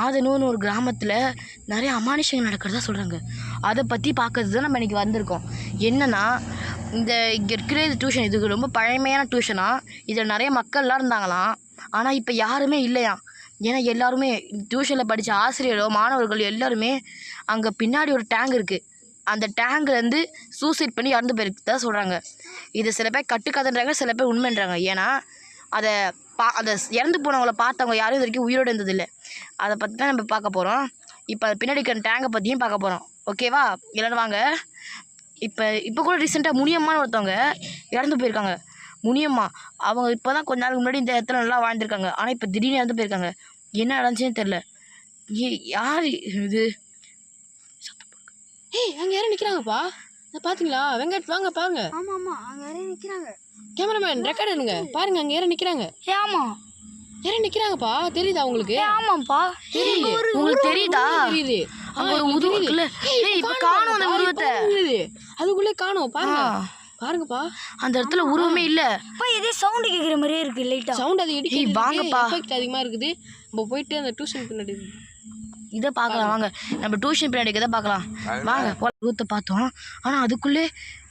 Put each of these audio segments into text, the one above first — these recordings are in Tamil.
ஆதனூர்னு ஒரு கிராமத்தில் நிறைய அமானுஷங்கள் நடக்கிறதா சொல்கிறாங்க அதை பற்றி பார்க்கறது தான் நம்ம இன்றைக்கி வந்திருக்கோம். என்னென்னா இந்த இங்கே இருக்கிற இது டியூஷன் இது ரொம்ப பழமையான டியூஷனாக இதில் நிறைய மக்கள்லாம் இருந்தாங்களாம். ஆனால் இப்போ யாருமே இல்லையா ஏன்னா எல்லாருமே டியூஷனில் படித்த ஆசிரியரோ மாணவர்கள் எல்லாருமே அங்கே பின்னாடி ஒரு டேங்க் இருக்குது அந்த டேங்க்லேருந்து சூசைட் பண்ணி இறந்து போயிருக்கு தான் சொல்கிறாங்க இது சில பேர் கட்டுக்கதைன்றாங்க சில பேர் உண்மைன்றாங்க. ஏன்னா அதை பா அதை இறந்து போனவங்கள பார்த்தவங்க யாரும் இது வரைக்கும் உயிரோடு இருந்ததில்லை. அதை பற்றி தான் நம்ம பார்க்க போகிறோம் இப்போ அது பின்னாடி இருக்கிற டேங்கை பற்றியும் பார்க்க போகிறோம் ஓகேவா எல்லாரும் வாங்க. இப்போ இப்போ கூட ரீசெண்டாக முனியம்மான்னு ஒருத்தவங்க இறந்து போயிருக்காங்க. முனியம்மா அவங்க இப்போ தான் கொஞ்ச நாளுக்கு முன்னாடி இந்த இடத்துல நல்லா வாழ்ந்திருக்காங்க. ஆனால் இப்போ திடீர்னு இறந்து போயிருக்காங்க. என்ன நடந்துச்சுன்னு தெரில ஏ யார் இது? ஏய் அங்கே யாரும் நிற்கிறாங்கப்பா பாத்தீங்களா? வெங்கட் வாங்க பாருங்க ஆமா ஆமா அங்க யாரையும் நிக்கிறாங்க. கேமராமேன் ரெக்கார்ட் எடுங்க. பாருங்க அங்க யாரும் நிக்கிறாங்க. ஆமா. யாரும் நிக்கிறாங்கப்பா. தெரியுதா உங்களுக்கு? ஆமாப்பா தெரியுது. உங்களுக்கு தெரியுதா? தெரியுது. அங்க ஒரு உருவம். இருக்குல்ல. ஏய், இப்போ காணும் அந்த உருவத்தை. அதுக்குள்ளே காணோம் பாருங்க. பாருங்கப்பா. அந்த இடத்துல உருவமே இல்லை. அப்பா இதே சவுண்ட் கேக்குற மாதிரியே இருக்கு லைட்டா சவுண்ட் அது ஏய், வாங்கப்பா. எஃபெக்ட் அதிகமா இருக்குது. நம்ம போயிட்டு அந்த டியூஷன் பின்னாடி இதை பார்க்கலாம் வாங்க. நம்ம டியூஷன் பின்னாடி இதை பார்க்கலாம். வாங்க உருவத்தை பார்த்தோம். ஆனால் அதுக்குள்ளே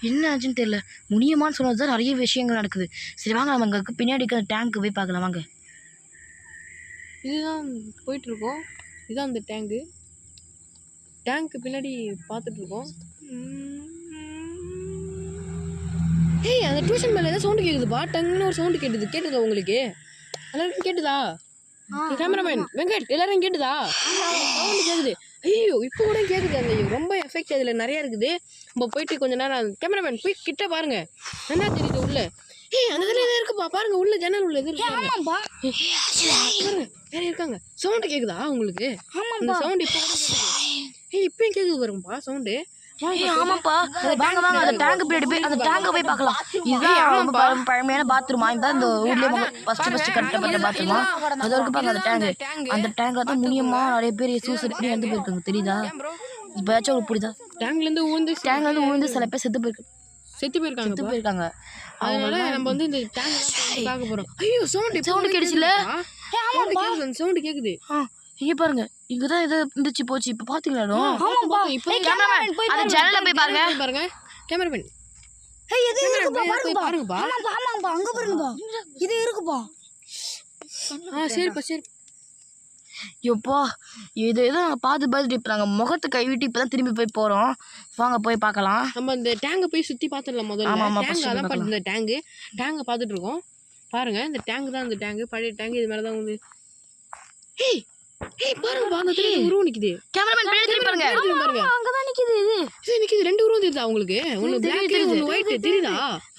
என்ன ஆச்சுன்னு தெரியல. முனியமான்னு சொன்னது தான் நிறைய விஷயங்கள் நடக்குது. சரி வாங்க நம்ம அங்கே பின்னாடி இருக்கிற டேங்க்கு போய் பார்க்கலாம் வாங்க. இதுதான் போயிட்டு இருக்கோம் இதுதான் அந்த டேங்கு டேங்க்கு பின்னாடி பார்த்துட்டு இருக்கோம் ஏய் அந்த டியூஷன் மேலே ஏதோ சவுண்டு கேட்குதுப்பா டங்குன்னு ஒரு சவுண்டு கேட்டுது. கேட்டுதா உங்களுக்கு? எல்லாருக்கும் கேட்டுதா? கேமராமேன் வெங்கட் எல்லாரும் கேட்டுதா? சவுண்டு கேட்குது ஐயோ இப்போ கூட கேட்குது அந்த ரொம்ப எஃபெக்ட் அதில் நிறைய இருக்குது. நம்ம போயிட்டு கொஞ்ச நேரம் கேமராமேன் போய் கிட்ட பாருங்க. என்ன தெரியுது உள்ள? ஏய் அந்த இதில் இருக்குப்பா. பாருங்க உள்ள ஜன்னல் உள்ள எது வேற இருக்காங்க. சவுண்ட் கேக்குதா உங்களுக்கு? அந்த சவுண்ட் இப்போ கூட கேக்குது. ஏய் இப்பயும் கேக்குது பாருங்கப்பா சவுண்டு ஆமாப்பா. வாங்க வாங்க அந்த டேங்க் பின்னாடி போய் அந்த டேங்கை போய் பார்க்கலாம். இதுதான் ரொம்ப பழ- பழமையான பாத்ரூமா இதுதான் இந்த ஊர்லேயே ஃபர்ஸ்ட் ஃபர்ஸ்ட் கட்டப்பட்ட பாத்ரூமா அது இருக்கு பாருங்க அந்த டேங்க் அந்த டேங்கை தான் முனியமா நிறைய பேர் சூசைட் பண்ணி இறந்து போயிருக்காங்க. தெரியுதா? இப்போயாச்சும் உங்களுக்கு புரியுதா டேங்க்ல இருந்து ஊந்து டேங்க் வந்து விழுந்து சில பேர் செத்து போயிருக்கு. செத்து போயிருக்காங்க செத்து போயிருக்காங்க. அதனால நம்ம வந்து இந்த டேங்க் பார்க்க போறோம். ஐயோ சவுண்ட்? சவுண்ட் கேக்குது அந்த சவுண்ட் கேக்குது இங்க பாருங்க இங்க தான் இது இருந்துச்சு போச்சு. இப்போ பார்த்தீங்களா ஆமாப்பா. இப்போ போய் அந்த போய் பாருங்க. பாருங்க. கேமராமேன் ஏய் இது இருக்குப்பா பாருங்கப்பா. பாருங்கப்பா. ஆமாப்பா ஆமாப்பா. அங்க பாருங்கப்பா. இது இருக்குப்பா. ஆ சரிப்பா சரி. எப்போ இது எதுவும் நாங்கள் பார்த்து பார்த்துட்டு இப்போ நாங்கள் முகத்தை கைவிட்டு இப்போ தான் திரும்பி போய் போகிறோம் வாங்க போய் பார்க்கலாம். நம்ம இந்த டேங்கை போய் சுத்தி பார்த்துடலாம் முதல்ல. ஆமா, டேங்க் அதான். பார்த்து இந்த டேங்கு டேங்கை பார்த்துட்டு இருக்கோம். பாருங்க இந்த டேங்க் தான் இந்த டேங்க் பழைய டேங்க் இது மேலே தான் வந்து ஏய் பாருங்க ஏதோ உருவம் நிக்குது. கேமராமேன் பின்னாடி திரும்பி பாருங்க. பாருங்க. அங்கதான் நிக்குது இது. இது நிக்குது ரெண்டு உருவம் தெரியுதா உங்களுக்கு? ஒன்னு பிளாக் தெரியுது. ஒன்னு ஒயிட் தெரியுதா.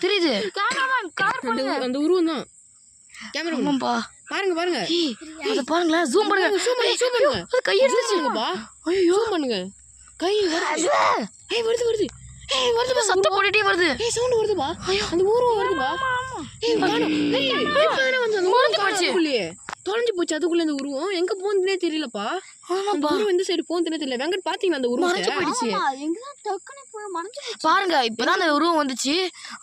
தெரியுது கேமராமேன் கவர் அந்த அந்த உருவம் தான். கேமரா ஆமாப்பா பாருங்க பாருங்க. ஏய் அதை பாருங்களேன் ஜூம் பண்ணுங்க. ஜூம் பண்ணுங்க ஜூம் பண்ணுங்க. அது கை எடுத்துச்சு பண்ணுங்கப்பா. ஐயோ. ஜூம் பண்ணுங்க. கை வருது. ஏய் வருது வருது. ஏய் வருதுப்பா சத்தம் போட்டுட்டே வருது. ஏய் சவுண்ட் வருதுப்பா. அந்த உருவம் வருதுப்பா. ஏய் காணோம். ஏய் எப்பதானே வந்து அந்த உருவம் போச்சு. தொலைஞ்சு போச்சு அதுக்குள்ள இந்த உருவம். எங்க போகுதுன்னே தெரியலப்பா. உருவம் இந்த சைடு போகுதுன்னே தெரியல. வெங்கட் பாத்தீங்களா அந்த மறைஞ்சு போயிடுச்சு. போய் மறைஞ்சு பாருங்க இப்பதான் அந்த உருவம் வந்துச்சு.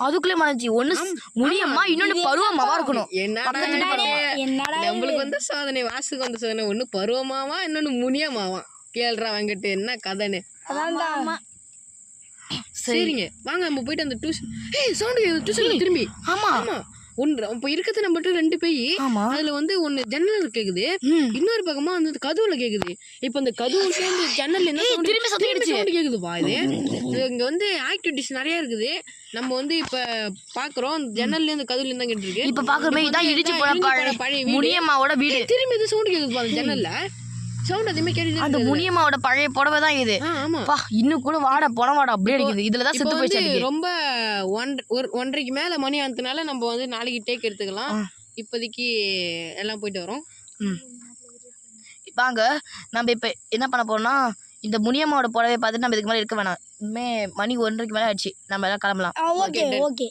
அதுக்குள்ளே மறைஞ்சி ஒண்ணு முடியம்மா இன்னொன்னு பருவமாவா இருக்கணும். என்னடா நம்மளுக்கு வந்து சோதனை வாசுக்கு வந்த சோதனை. ஒண்ணு பருவமாவா இன்னொன்னு முனியமாவா? கேள்றா வெங்கட் என்ன கதைன்னு. அதான்டா. சரிங்க. வாங்க நம்ம போயிட்டு அந்த டியூஷன் ஏய் சவுண்ட் டியூஷன் திரும்பி. ஆமா. ஆமா. ஒன்று. இப்போ இருக்கிறது நம்மகிட்ட ரெண்டு பேய். அதுல வந்து ஒன்னு ஜன்னல் கேக்குது. இன்னொரு பக்கமா வந்து கதவுல கேக்குது. இப்போ இந்த கதவு சேர்ந்து ஜன்னல் என்ன? திரும்பி சத்தம் sound கேக்குதுப்பா இது. இங்க வந்து ஆக்டிவிட்டிஸ் நிறைய இருக்குது. நம்ம வந்து இப்ப பாக்குறோம். ஜன்னல்ல இருந்து கதவுல இருந்து கேட்டு இருக்கு இப்ப பாக்குறமே இதான் இடிச்சு பழைய பழைய வீடு. திரும்பி இது சவுண்ட் கேக்குதுப்பா அந்த ஜன்னல்ல. சவுண்ட் அதுமே கேட்டுட்டு அந்த. முனியம்மாவோட பழைய புடவை தான் இது. ஆ ஆமா. பா இன்னும் கூட வாட போன வாட அப்படியே அடிக்குது. இதுல தான் செத்து போயிடுச்சு ரொம்ப ஒன்ற ஒரு ஒன்றரைக்கு மேல மணி ஆனதுனால நம்ம வந்து நாளைக்கு டேக் எடுத்துக்கலாம். இப்போதைக்கு எல்லாம் போயிட்டு வரோம். வாங்க நம்ம இப்போ என்ன பண்ண போறோம்னா இந்த முனியம்மாவோட புடவை பார்த்துட்டு நம்ம இதுக்கு மேலே இருக்க வேணாம். இனிமே மணி ஒன்றரைக்கு மேலே ஆயிடுச்சு. நம்ம எல்லாம் கிளம்பலாம். Okay okay.